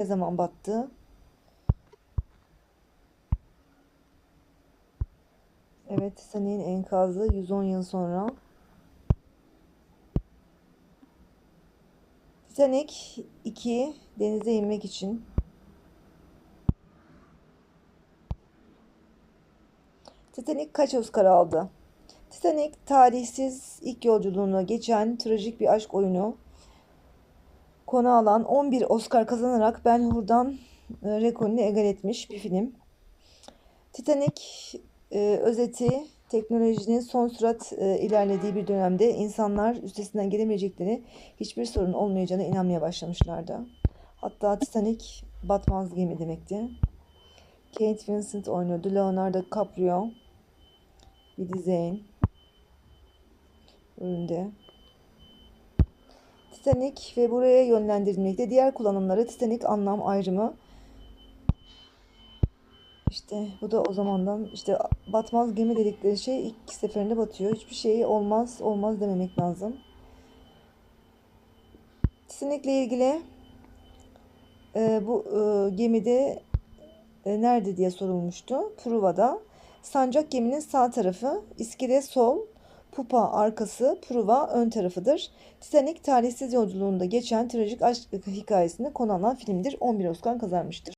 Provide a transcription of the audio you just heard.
Ne zaman battı? Evet, Titanic'in enkazı 110 yıl sonra. Titanic 2 denize inmek için. Titanic kaç Oscar aldı? Titanic tarihsiz ilk yolculuğuna geçen trajik bir aşk oyunu konu alan 11 Oscar kazanarak Ben Hur'dan e, rekorunu egal etmiş bir film. Titanic e, özeti teknolojinin son sürat e, ilerlediği bir dönemde insanlar üstesinden gelemeyecekleri hiçbir sorun olmayacağına inanmaya başlamışlardı. Hatta Titanic batmaz gemi demekti. Kate Winslet oynuyordu. Leonardo DiCaprio, Billy Zane önünde. Titanic ve buraya yönlendirilmekte. Diğer kullanımları Titanic anlam ayrımı. İşte bu da o zamandan işte batmaz gemi dedikleri şey ilk seferinde batıyor. Hiçbir şey olmaz olmaz dememek lazım. Titanic'le ilgili e, bu e, gemide e, nerede diye sorulmuştu. Pruva'da. Sancak geminin sağ tarafı, iskele sol, pupa arkası, pruva ön tarafıdır. Titanic tarihsiz yolculuğunda geçen trajik aşk hikayesinde konu alan filmdir. 11 Oscar kazanmıştır.